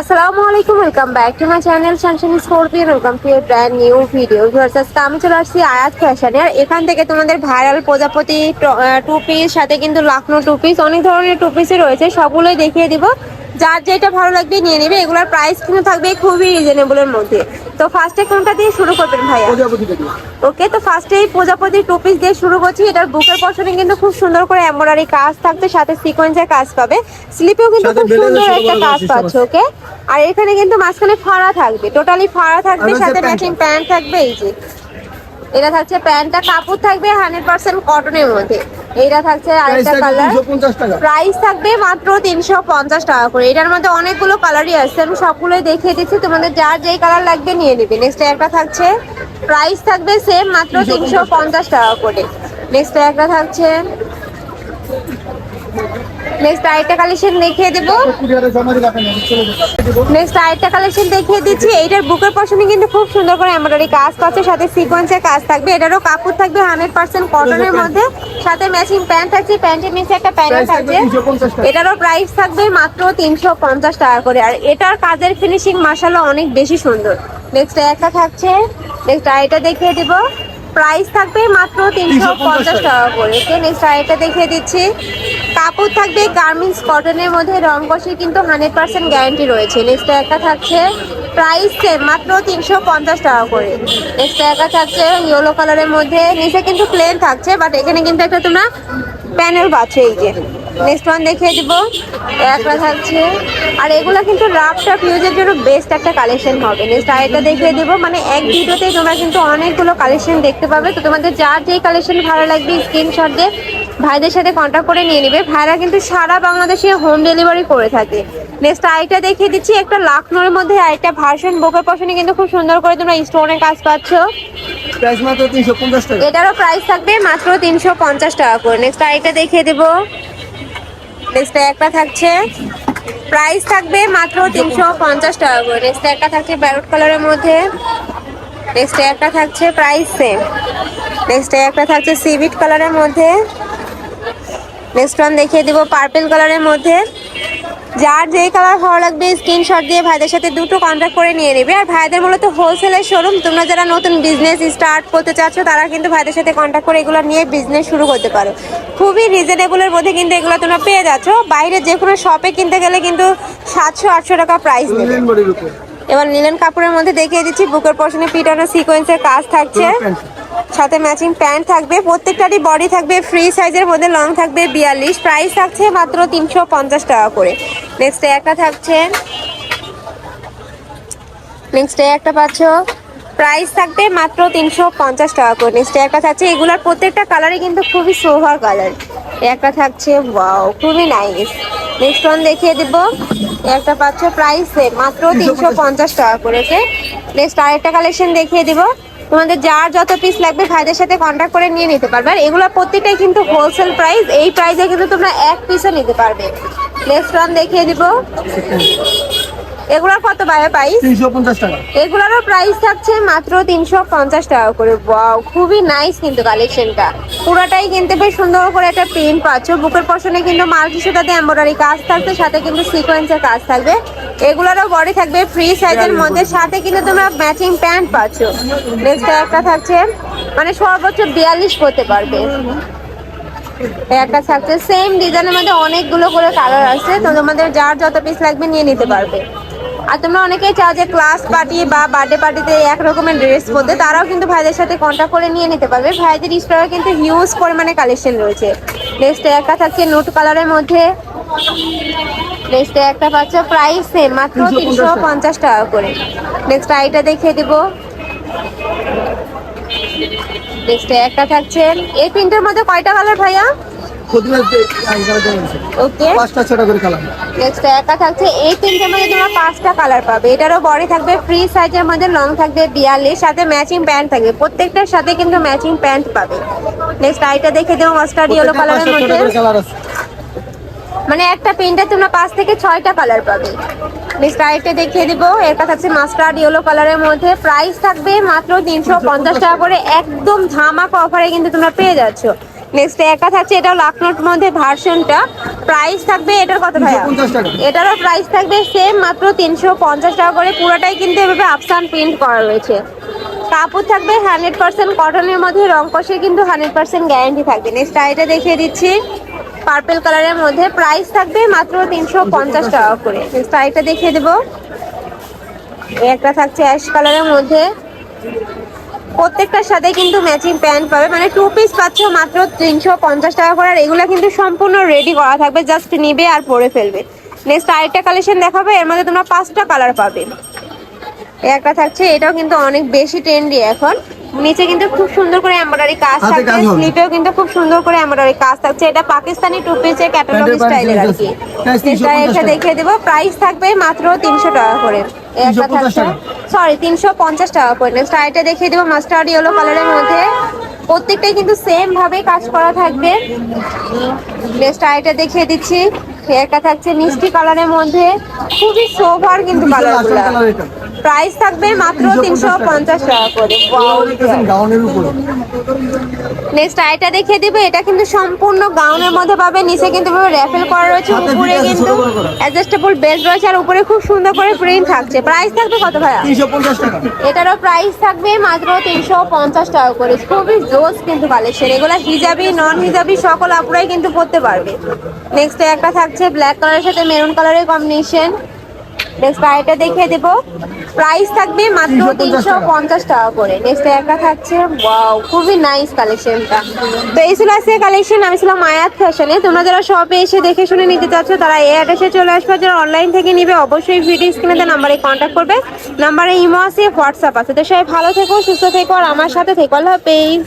আসসালামু আলাইকুম welcome back to my channel Shanshani scorpion welcome to a brand new video versus আমি চলে আসছি আয়াত ফ্যাশনে আর এখান থেকে তোমাদের ভাইরাল প্রজাপতি টু পিস সাথে কিন্তু লাখনো টু অনেক ধরনের টু রয়েছে। সবগুলোই দেখিয়ে দিব। যার যেটা ভালো লাগবে নিয়ে নেবে এগুলোর প্রাইস কিন্তু থাকবে খুবই রিজনেবলের মধ্যে। তো ফার্স্টে কোনটা দিয়ে শুরু করবেন ভাইয়া? ওকে তো ফার্স্টে এই প্রজাপতি টু পিস দিয়ে শুরু করছি। এটার বুকের পশনে কিন্তু খুব সুন্দর করে এমব্রয়ডারি কাজ থাকবে সাথে সিকোয়েন্সের কাজ পাবে। স্লিপেও কিন্তু খুব সুন্দর একটা কাজ পাচ্ছে ওকে আর এখানে কিন্তু মাঝখানে ফাড়া থাকবে টোটালি ফাড়া থাকবে সাথে ম্যাচিং প্যান্ট থাকবে এই যে। এটা থাকছে প্যান্টটা কাপড় থাকবে হান্ড্রেড পার্সেন্ট কটনের মধ্যে। এইটা থাকছে আরেকটা কালার প্রাইস থাকবে মাত্র তিনশো পঞ্চাশ টাকা করে। এটার মধ্যে অনেকগুলো কালারই আছে। আমি সবগুলোই দেখিয়ে দিচ্ছি। তোমাদের যার যেই কালার লাগবে নিয়ে নেবে। নেক্সট একটা থাকছে প্রাইস থাকবে সেম মাত্র তিনশো পঞ্চাশ টাকা। করে। নেক্সট একটা থাকছে নেক্সট আরেকটা কালেকশন দেখিয়ে দেবো। নেক্সট আরেকটা কালেকশন দেখিয়ে দিচ্ছি। এইটার বুকের পশনে কিন্তু খুব সুন্দর করে এমব্রয়ডারি কাজ পাচ্ছে সাথে সিকোয়েন্সের কাজ থাকবে। এটারও কাপড় থাকবে হান্ড্রেড পার্সেন্ট কটনের মধ্যে। সাথে ম্যাচিং প্যান্ট থাকছে প্যান্টের নিচে একটা প্যান্ট টাকা। এটারও প্রাইস থাকবে মাত্র তিনশো পঞ্চাশ টাকা করে। আর এটার কাজের ফিনিশিং মাসাল্লাহ অনেক বেশি সুন্দর। নেক্সট একটা থাকছে। নেক্সট আরেকটা দেখিয়ে দিব। প্রাইস থাকবে মাত্র তিনশো পঞ্চাশ টাকা করে। ওকে নেক্সট আরেকটা দেখিয়ে দিচ্ছি। কাপড় থাকবে গার্মেন্টস কটনের মধ্যে রং কষে কিন্তু হান্ড্রেড পার্সেন্ট গ্যারান্টি রয়েছে। নেক্সট একটা থাকছে প্রাইস সেম মাত্র তিনশো পঞ্চাশ টাকা করে। নেক্সট একটা থাকছে ইয়েলো কালারের মধ্যে। নিচে কিন্তু প্লেন থাকছে বাট এখানে কিন্তু একটা তোমরা প্যানেল পাচ্ছ এই যে। নেক্সট ওয়ান দেখিয়ে দিব। একটা থাকছে আর এগুলো কিন্তু রাফ টাফ ইউজের জন্য বেস্ট একটা কালেকশন হবে। নেক্সট আরেকটা দেখিয়ে দিব। মানে এক ভিডিওতে তোমরা কিন্তু অনেকগুলো কালেকশন দেখতে পাবে। তো তোমাদের যার যেই কালেকশন ভালো লাগবে স্ক্রিনশট দিয়ে ভাইদের সাথে কন্ট্যাক্ট করে নিয়ে নেবে। ভাইরা কিন্তু সারা বাংলাদেশে হোম ডেলিভারি করে থাকে। নেক্সট আরেকটা দেখিয়ে দিচ্ছি। একটা লাখনোর মধ্যে আরেকটা ভার্সন বুকের পশনে কিন্তু খুব সুন্দর করে তোমরা স্টোনের কাজ পাচ্ছ। এটারও প্রাইস থাকবে মাত্র তিনশো পঞ্চাশ টাকা করে। নেক্সট আরেকটা দেখিয়ে দেবো। নেক্সট একটা থাকছে। প্রাইস থাকবে মাত্র তিনশো পঞ্চাশ টাকা করে। নেক্সটটা একটা থাকছে ব্যারুট কালারের মধ্যে। নেক্সটে একটা থাকছে প্রাইস সেম নেক্সট একটা থাকছে সিভিট কালারের মধ্যে। নেক্সট ওয়ান দেখিয়ে দিব পার্পেল কালারের মধ্যে। যার যেই কালার ভালো লাগবে স্ক্রিনশট দিয়ে ভাইদের সাথে দুটো কন্ট্যাক্ট করে নিয়ে নেবে। আর ভাইদের মূলত হোলসেলের শোরুম তোমরা যারা নতুন বিজনেস স্টার্ট করতে চাচ্ছ তারা কিন্তু ভাইদের সাথে কন্ট্যাক্ট করে এগুলো নিয়ে বিজনেস শুরু করতে পারো। খুবই রিজনেবলের মধ্যে কিন্তু এগুলো তোমরা পেয়ে যাচ্ছ। বাইরে যে কোনো শপে কিনতে গেলে কিন্তু সাতশো আটশো টাকা প্রাইস নেবে এবার লিলেন কাপড়ের মধ্যে দেখিয়ে দিচ্ছি বুকের পশনে পিটানো সিকোয়েন্সের কাজ থাকছে। সাথে ম্যাচিং প্যান্ট থাকবে, প্রত্যেকটারই বডি থাকবে ফ্রি সাইজের মধ্যে লং থাকবে বিয়াল্লিশ। প্রাইস থাকছে মাত্র তিনশো পঞ্চাশ টাকা করে। নেক্সট একটা থাকছে নেক্সট একটা পাচ্ছ প্রাইস থাকবে মাত্র তিনশো পঞ্চাশ টাকা করে। নেক্সট একটা থাকছে, এগুলোর প্রত্যেকটা কালারই কিন্তু খুবই সোভার কালার একটা থাকছে ওয়াও খুবই নাইস নেক্সট ওয়ান দেখিয়ে দিব। একটা পাচ্ছ প্রাইস মাত্র তিনশো পঞ্চাশ টাকা করে ওকে নেক্সট আরেকটা কালেকশন দেখিয়ে দিব। তোমাদের যার যত পিস লাগবে ভাইদের সাথে কন্ট্যাক্ট করে নিয়ে নিতে পারবে। আর এগুলো প্রত্যেকটাই কিন্তু হোলসেল প্রাইস এই প্রাইসে কিন্তু তোমরা এক পিসও নিতে পারবে। নেক্সট ওয়ান দেখিয়ে দিব। এগুলোর কত পঞ্চাশ টাকা। এগুলোরও প্রাইস থাকছে মাত্র তিনশো পঞ্চাশ টাকা করে। ওয়াও খুবই নাইস কিন্তু কালেকশনটা পুরোটাই কিন্তু বেশ সুন্দর করে একটা প্রিন্ট পাচ্ছ। বুকের পশনে কিন্তু মাল্টি সুতাতে এম্ব্রয়ডারি কাজ থাকবে সাথে কিন্তু সিকোয়েন্সের কাজ থাকবে। এগুলোরও বডি থাকবে ফ্রি সাইজের মধ্যে। সাথে কিন্তু তোমরা ম্যাচিং প্যান্ট পাচ্ছ। নেক্সট একটা থাকছে মানে সর্বোচ্চ বিয়াল্লিশ করতে পারবে। একটা থাকছে সেম ডিজাইনের মধ্যে অনেকগুলো করে কালার আছে তো তোমাদের যার যত পিস লাগবে নিয়ে নিতে পারবে। আর তোমরা অনেকেই চাও যে ক্লাস পার্টি বা বার্থডে পার্টিতে এক রকমের ড্রেস পরতে। তারাও কিন্তু ভাইদের সাথে কন্ট্যাক্ট করে নিয়ে নিতে পারবে। ভাইদের স্টোরে কিন্তু হিউজ পরিমাণে কালেকশন রয়েছে। নেক্সট একটা থাকছে নোট কালারের মধ্যে। নেক্সট একটা পাচ্ছ প্রাইস সেম মাত্র তিনশো পঞ্চাশ টাকা। করে। নেক্সট আইটা দেখিয়ে দিব। নেক্সট একটা থাকছে। এই প্রিন্টের মধ্যে কয়টা কালার ভাইয়া ওকে। পাঁচটা ছটা করে কালার নেক্সট একা থাকছে। এই তিনটের মধ্যে তোমরা পাঁচটা কালার পাবে। এটারও বডি থাকবে ফ্রি সাইজের মধ্যে লং থাকবে বিয়াল্লিশ সাথে ম্যাচিং প্যান্ট থাকবে। প্রত্যেকটার সাথে কিন্তু ম্যাচিং প্যান্ট পাবে। নেক্সট আইটা দেখে দেবো মাস্টার্ড ইয়েলো কালারের মধ্যে। মানে একটা প্রিন্টে তোমরা পাঁচ থেকে ছয়টা কালার পাবে। নেক্সট আইটা দেখিয়ে দিব। এটা থাকছে মাস্টার্ড ইয়েলো কালারের মধ্যে। প্রাইস থাকবে মাত্র তিনশো পঞ্চাশ টাকা করে। একদম ধামাকা অফারে কিন্তু তোমরা পেয়ে যাচ্ছ। নেক্সট একা থাকছে এটাও লাখনোর মধ্যে ভার্সনটা প্রাইস থাকবে এটার কত ভাইয়া? এটারও প্রাইস থাকবে সেম মাত্র তিনশো পঞ্চাশ টাকা করে। পুরোটাই কিন্তু এভাবে আফসান প্রিন্ট করা রয়েছে। কাপড় থাকবে হান্ড্রেড পার্সেন্ট কটনের মধ্যে। রং কষে কিন্তু হান্ড্রেড পার্সেন্ট গ্যারান্টি থাকবে। নেক্সট এটা দেখিয়ে দিচ্ছি। পার্পেল কালারের মধ্যে প্রাইস থাকবে মাত্র তিনশো পঞ্চাশ টাকা করে। এটা দেখিয়ে দেবো। একটা থাকছে অ্যাশ কালারের মধ্যে। প্রত্যেকটার সাথে কিন্তু ম্যাচিং প্যান্ট পাবে। মানে টু পিস পাচ্ছ মাত্র তিনশো পঞ্চাশ টাকা করে। আর এগুলো কিন্তু সম্পূর্ণ রেডি করা থাকবে জাস্ট নিবে আর পরে ফেলবে। নেক্সট আরেকটা কালেকশন দেখাবে। এর মধ্যে তোমরা পাঁচটা কালার পাবে। একটা থাকছে, এটাও কিন্তু অনেক বেশি ট্রেন্ডি এখন। নিচে কিন্তু খুব সুন্দর করে এমব্রয়ডারি কাজ হবে। স্লিপেও কিন্তু খুব সুন্দর করে এমব্রয়ডারি কাজ থাকছে। এটা পাকিস্তানি টু পিসের ক্যাটালগ স্টাইলের আর কি। 350 এটা এটা দেখিয়ে দেবো। প্রাইস থাকবে মাত্র তিনশো টাকা করে। 350 থাকছে সরি তিনশো পঞ্চাশ টাকা করে। নেক্সট আইটা দেখিয়ে দেবো। মাস্টার্ড ইয়েলো কালারের মধ্যে। প্রত্যেকটাই কিন্তু সেম ভাবে কাজ করা থাকবে। নেক্সট আইটা দেখিয়ে দিচ্ছি। একটা থাকছে মিষ্টি কালারের মধ্যে। খুবই সোভার কিন্তু কালারগুলো কালার এটা। প্রাইস থাকবে মাত্র তিনশো পঞ্চাশ টাকা করে। গাউনের উপরে। নেক্সট আইটা দেখিয়ে দিবে এটা কিন্তু সম্পূর্ণ গাউনের মধ্যে পাবে নিচে কিন্তু র্যাফেল করা রয়েছে উপরে কিন্তু অ্যাডজাস্টেবল বেল্ট রয়েছে আর উপরে খুব সুন্দর করে প্রিন্ট থাকছে। প্রাইস থাকবে কত ভাইয়া? তিনশো পঞ্চাশ টাকা। এটারও প্রাইস থাকবে মাত্র তিনশো পঞ্চাশ টাকা করে। খুবই জোস কিন্তু কালেকশন এগুলো হিজাবি নন হিজাবি সকল আপুরাই কিন্তু পরতে পারবে। নেক্সট একটা থাকছে ব্ল্যাক কালারের সাথে মেরুন কালারের কম্বিনেশন নেক্সট আরেকটা দেখিয়ে দেব। প্রাইস থাকবে মাত্র 350 তিনশো টাকা। পঞ্চাশ টাকা করে। নেক্সট একটা থাকছে ওয়াও খুবই নাইস কালেকশনটা তো এই ছিল আজকে কালেকশন আমি ছিলাম মায়াত ফ্যাশনে। তোমরা যারা শপে এসে দেখে শুনে নিতে চাচ্ছ তারা এই অ্যাড্রেসে চলে আসবে। যারা অনলাইন থেকে নিবে অবশ্যই ভিডিও স্ক্রিনে নাম্বারে কন্ট্যাক্ট করবে। নাম্বারে ইমো আছে হোয়াটসঅ্যাপ আছে। তো সবাই ভালো থেকো সুস্থ থেকো আর আমার সাথে থেকো। আল্লাহ হাফেজ।